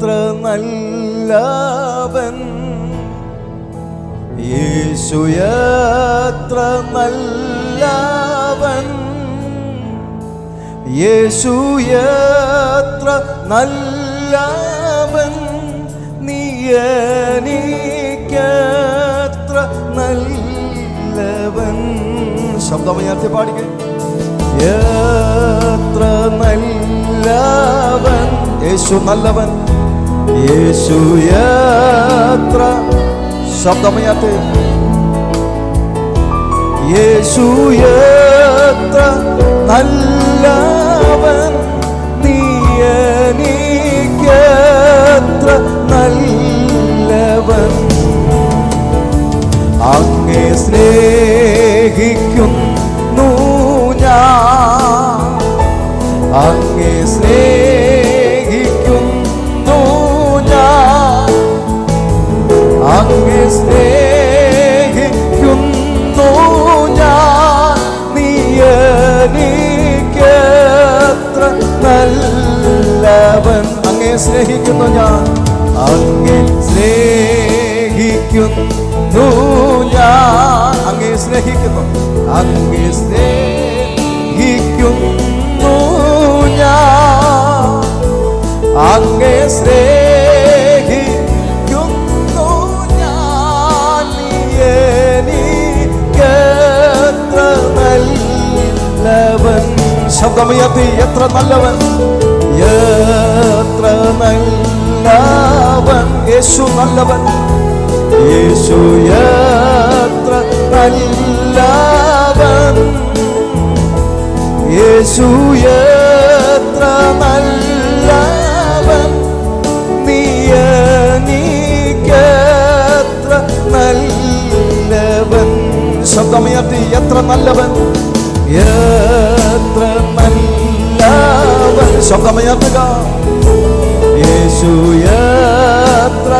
എത്ര നല്ലവൻ. യേശുയത്ര നല്ലവൻ. യേശുയത്ര നല്ലവൻ. നീ എനിക്കെത്ര നല്ലവൻ. ശബ്ദമയർത്തി പാടിക്കേ. എത്ര നല്ലവൻ. യേശു നല്ലവൻ. യേശു യാത്ര. ശബ്ദമയർത്തി യേശു യാത്ര. നല്ലവൻ സ്നേഹിക്കുന്നു. ഞാൻ എനിക്കെത്ര നല്ലവൻ ശബ്ദമുയർത്തി എത്ര നല്ലവൻ. എത്ര നല്ലവൻ. യേശു നല്ലവൻ. യേശു എത്ര നല്ലവൻ. യേശു എത്ര ശബ്ദമുയർത്തി എത്ര നല്ലവൻ? എത്ര നല്ലവൻ? ശബ്ദമുയർത്തുക യേശു എത്ര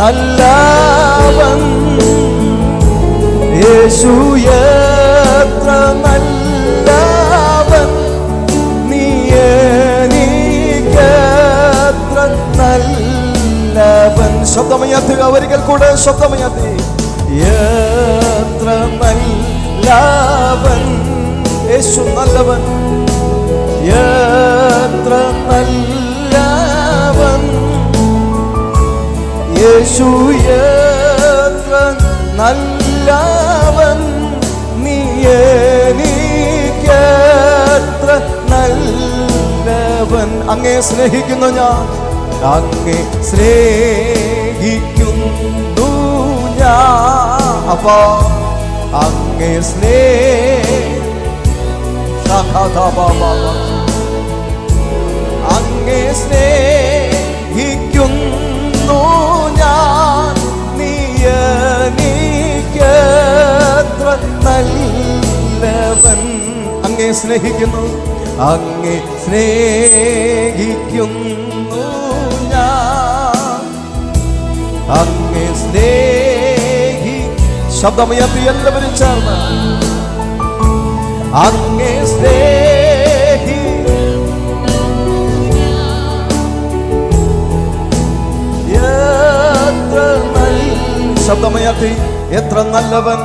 നല്ലവൻ? യേശു എത്ര നല്ലവൻ? നീ എനിക്കെത്ര നല്ലവൻ? ശബ്ദമുയർത്തുക ഒരിക്കൽ കൂടെ ശബ്ദമുയർത്തി എത്ര നല്ലവൻ യേശു നല്ലവൻ. എത്ര നല്ലവൻ യേശു എത്ര നല്ലവൻ നീ എനിക്കെത്ര നല്ലവൻ അങ്ങേ സ്നേഹിക്കുന്നു ഞാൻ അങ്ങേ സ്നേഹിക്കുന്നു ഞാൻ. അപ്പാ. അങ്ങേ സ്നേഹ അങ്ങേ സ്നേഹിക്കുന്നു ഞാൻ. നീ എനിക്കെത്ര നല്ലവൻ അങ്ങേ സ്നേഹിക്കുന്നു അങ്ങേ സ്നേഹിക്കുന്നു ഞാൻ. അങ്ങേ സ്നേഹി ശബ്ദമുയർത്തി എല്ലാവരും ചേർന്ന്. അങ്ങേ സ്നേഹി. എത്ര നല്ല ശബ്ദമയത്തി എത്ര നല്ലവൻ.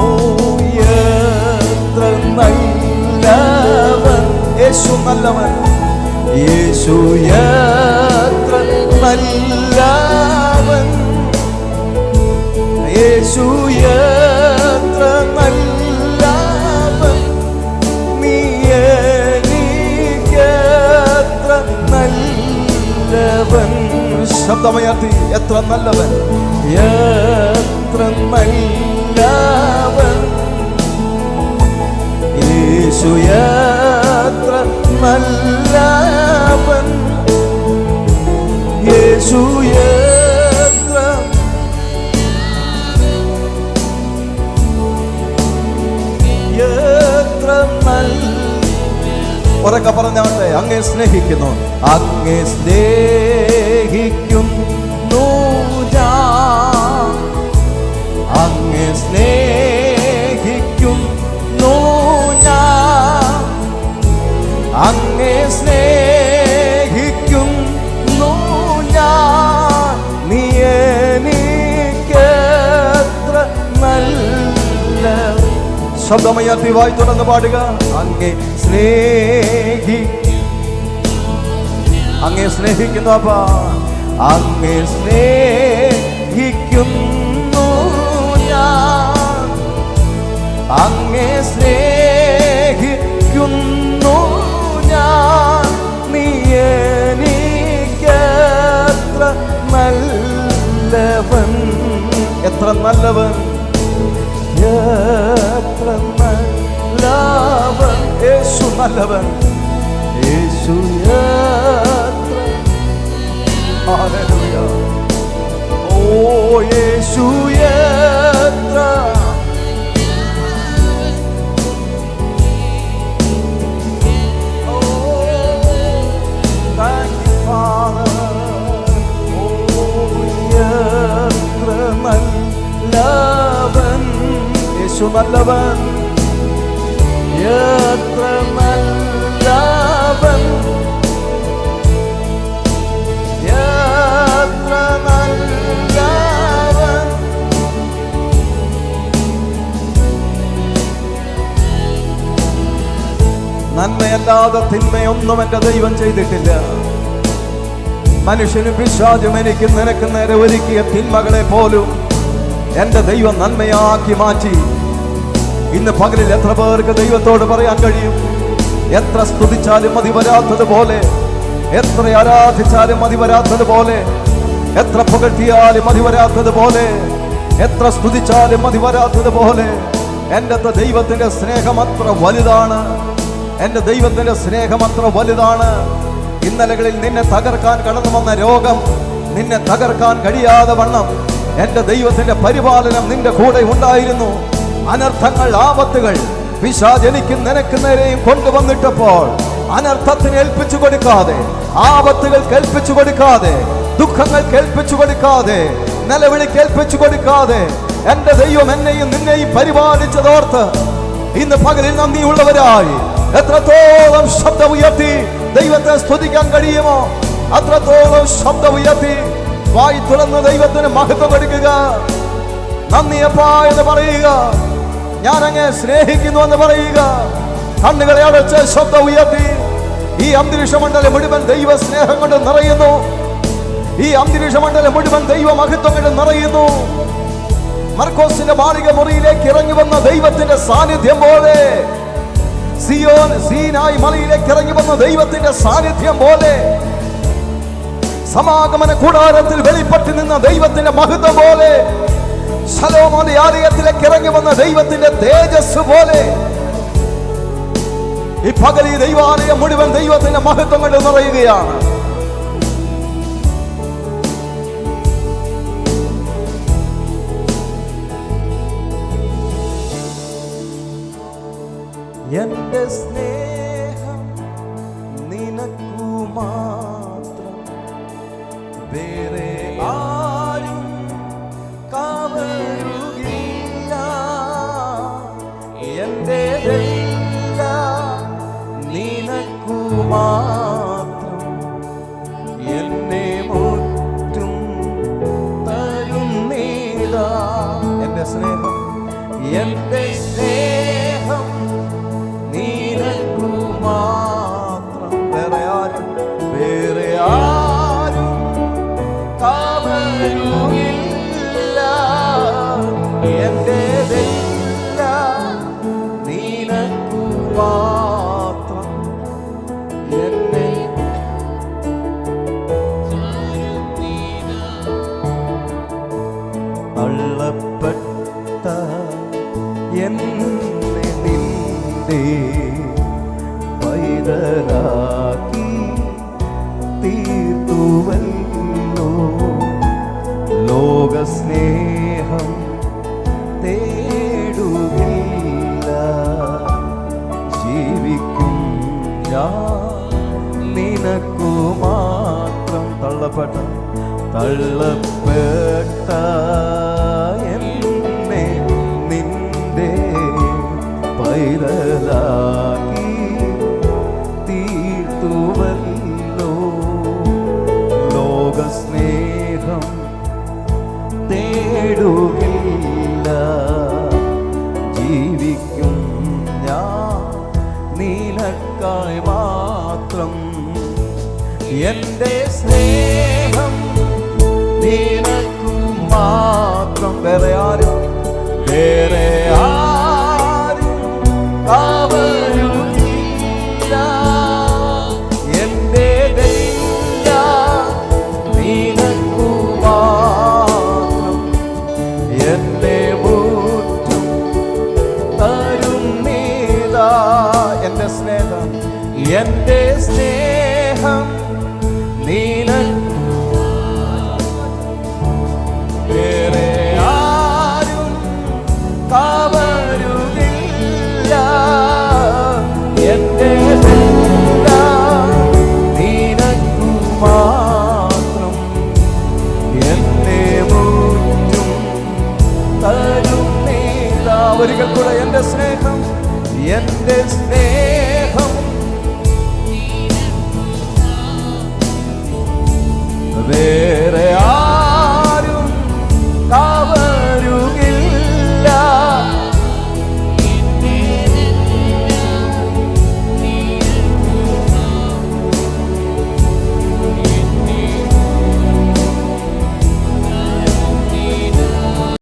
ഓ എത്ര നല്ലവൻ. യേശു നല്ലവൻ. യേശു എത്ര നല്ലവൻ ശബ്ദമയർത്തി എത്ര നല്ലവൻ? എത്ര നല്ലവൻ? യേശു എത്ര നല്ലവൻ? യേശു എത്ര എത്ര നല്ല ഉറക്കെ പറഞ്ഞാട്ടെ അങ്ങേ സ്നേഹിക്കുന്നു അങ്ങേ സ്നേഹിക്കുന്നു. സ്നേഹിക്കുന്നു ഞാൻ അങ്ങേ തുടർന്ന് പാടുക. അങ്ങേ സ്നേഹി അങ്ങേ സ്നേഹിക്കുന്നു അപ്പ. അങ്ങേ സ്നേഹിക്കുന്നു അങ്ങേ സ്നേഹിക്കുന്നു ഞാൻ. നീ നല്ലവൻ. എത്ര നല്ലവൻ? എത്ര നല്ലവൻ? യേശു നല്ലവൻ. യേശു ഓ യേശു എത്ര നല്ലവൻ എത്ര നല്ലവൻ. എത്ര നല്ലവൻ. നന്മയല്ലാതെ തിന്മയൊന്നും എന്റെ ദൈവം ചെയ്തിട്ടില്ല. മനുഷ്യനും പിശാചും എനിക്ക് നിനക്ക് നേരെ ഒരുക്കിയ തിന്മകളെ പോലും എന്റെ ദൈവം നന്മയാക്കി മാറ്റി. ഇന്ന് പകലിൽ എത്ര പേർക്ക് ദൈവത്തോട് പറയാൻ കഴിയും? എത്ര സ്തുതിച്ചാലും മതി വരാത്തതുപോലെ. എത്ര ആരാധിച്ചാലും മതി വരാത്തതുപോലെ. എത്ര പുകഴ്ത്തിയാലും മതി വരാത്തതുപോലെ. എത്ര സ്തുതിച്ചാലും മതി വരാത്തതുപോലെ. എന്റെ ദൈവത്തിന്റെ സ്നേഹം അത്ര വലുതാണ്. എന്റെ ദൈവത്തിന്റെ സ്നേഹം അത്ര വലുതാണ്. ഇന്നലകളിൽ നിന്നെ തകർക്കാൻ കടന്നു വന്ന രോഗം നിന്നെ തകർക്കാൻ കഴിയാതെ വണ്ണം എന്റെ ദൈവത്തിന്റെ പരിപാലനം നിന്റെ കൂടെ ഉണ്ടായിരുന്നു. അനർത്ഥങ്ങൾ ആപത്തുകൾ പിശാചനിക്കും നിനക്ക് നേരെയും കൊണ്ടുവന്നിട്ടപ്പോൾ അനർത്ഥത്തിന് ഏൽപ്പിച്ചു കൊടുക്കാതെ ആപത്തുകൾ കേൾപ്പിച്ചു കൊടുക്കാതെ ദുഃഖങ്ങൾ കേൾപ്പിച്ചു കൊടുക്കാതെ നിലവിളി കേൾപ്പിച്ചു കൊടുക്കാതെ എന്റെ ദൈവം എന്നെയും നിന്നെയും പരിപാലിച്ചതോർത്ത് ഇന്ന് പകലിൽ നന്ദിയുള്ളവരായി എത്രത്തോളം ശബ്ദം ഉയർത്തി ദൈവത്തെ സ്തുതിക്കാൻ കഴിയുമോ? അത്രത്തോളം ശബ്ദം ഉയർത്തി വായി തുറന്ന് ദൈവത്തിന് മഹത്വം എടുക്കുക നന്ദിയപ്പാ എന്ന് പറയുക. ഞാൻ അങ്ങ് സ്നേഹിക്കുന്നു എന്ന് പറയുക. കണ്ണുകളെ അടച്ച് ശബ്ദം ഉയർത്തി. ഈ അന്തരീക്ഷ മണ്ഡലം മുഴുവൻ ദൈവ സ്നേഹം കൊണ്ട് നിറയുന്നു. ഈ അന്തരീക്ഷ മണ്ഡലം മുഴുവൻ ദൈവ മഹത്വം കൊണ്ട് നിറയുന്നു. മർക്കോസിന്റെ മാളിക മുറിയിലേക്ക് ഇറങ്ങി വന്ന ദൈവത്തിന്റെ സാന്നിധ്യം പോലെ സിയോൻ സീനായി മലയിലേക്ക് ഇറങ്ങി വന്ന ദൈവത്തിന്റെ സാന്നിധ്യം പോലെ സമാഗമന കൂടാരത്തിൽ വെളിപ്പെട്ട് നിന്ന ദൈവത്തിന്റെ മഹത്വം പോലെ ശലോമോന്റെ ആലയത്തിലേക്ക് ഇറങ്ങി വന്ന ദൈവത്തിന്റെ തേജസ് പോലെ. ഈ പകലി ദൈവാലയം മുഴുവൻ ദൈവത്തിന്റെ മഹത്വം കൊണ്ട് നിറയുകയാണ്. എന്റെ സ്നേഹം നിനക്കു പൈതലാക്കി തീർത്തുവല്ലോ. ലോകസ്നേഹം തേടുകില്ല ജീവിക്കും ഞാൻ നിനക്കു മാത്രം തള്ളപ്പെട്ട തള്ളപ്പെട്ട ഞാൻ മാത്രം എന്റെ സ്നേഹം നീലക്കും മാത്രം. വേറെ ആരും വേറെ ആ കവരുകില്ല ദൈവ നിനക്കു മാത്രം എന്നെ മുറ്റും തരുന്നീതാ ഒരിക്കൽ കൂടെ എന്റെ സ്നേഹം എന്റെ സ്നേഹം. വേറെ